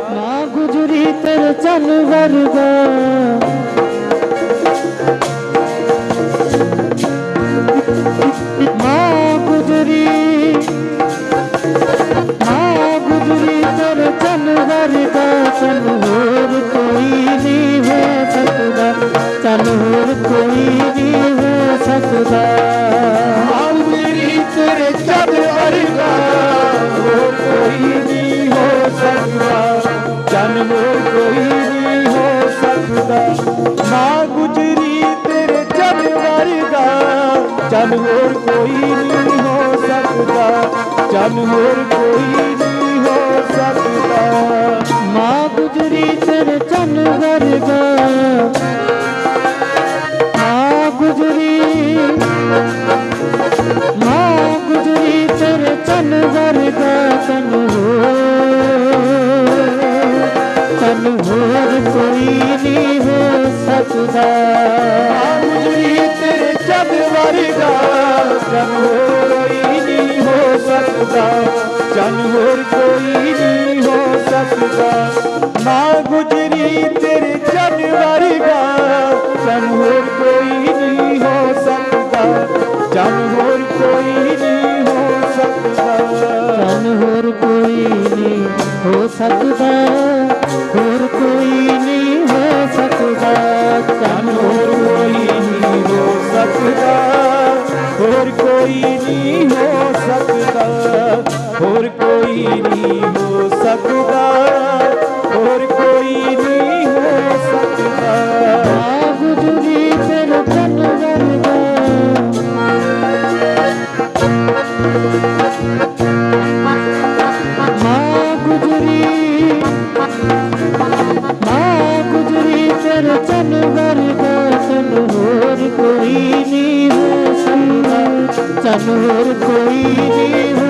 ਨਾ ਗੁਜਰੀ ਤੇਰੇ ਚੰਨ ਵਰਗਾ। ਨਾ ਗੁਜਰੀ ਨਾ ਗੁਜਰੀ ਤੇਰੇ ਚੰਨ ਵਰਗਾ। ਚੰਨ ਹੋਰ ਕੋਈ ਨਹੀਂ ਹੋ। ਨਾ ਗੁਜਰੀ ਤੇਰੇ ਚੰਨ ਵਰਗਾ। ਚੰਨ ਹੋਰ ਕੋਈ ਨਹੀਂ ਹੋ ਸਕਦਾ। ਚੰਨ ਹੋਰ ਕੋਈ ਨਹੀਂ ਹੋ ਸਕਦਾ। ਮਾਂ ਗੁਜਰੀ ਤੇਰੇ ਚੰਨ ਵਰਗਾ। ਮਾਂ ਗੁਜਰੀ ਮਾਂ ਗੁਜਰੀ ਤੇਰੇ ਚੰਨ ਵਰਗਾ। ਚੰਨ ਹੋਰ ਚੰਨ ਹੋਰ ਕੋਈ ਨਹੀਂ ਸਕਦਾ ਗੁਜਰੀ ਤੇਰੇ ਚੰਨ ਵਰਗਾ ਚੰਨ ਹੋਰ ਕੋਈ ਨਹੀਂ ਹੋ ਸਕਦਾ। ਚੰਨ ਹੋਰ ਕੋਈ ਨਹੀਂ ਹੋ ਸਕਦਾ। ਨਾ ਗੁਜਰੀ ਤੇਰੇ ਚੰਨ ਵਰਗਾ ਚੰਨ ਹੋਰ ਕੋਈ ਨਹੀਂ ਹੋ ਸਕਦਾ। ਚੰਨ ਹੋਰ ਕੋਈ ਨਹੀਂ ਹੋ ਸਕਦਾ। ਚੰਨ ਹੋਰ ਕੋਈ ਨਹੀਂ ਹੋ ਸਕਦਾ। ਹੋਰ ਕੋਈ ਨਹੀਂ ਹੋ ਸਕਦਾ, ਹੋਰ ਕੋਈ ਨਹੀਂ ਹੋ ਸਕਦਾ, ਹੋਰ ਕੋਈ ਨਹੀਂ ਹੋ ਸਕਦਾ। ਆ ਗੁਜਰੀ ਤੇਰੇ ਚੰਨ ਵਰਗਾ। ਮਾਂ ਗੁਜਰੀ ਮਾਂ ਗੁਜਰੀ ਤੇਰੇ ਚੰਨ ਵਰਗਾ। ਚੰਨ ਹੋਰ ਕੋਈ ਨਹੀਂ ਚੰਨ ਹੋਰ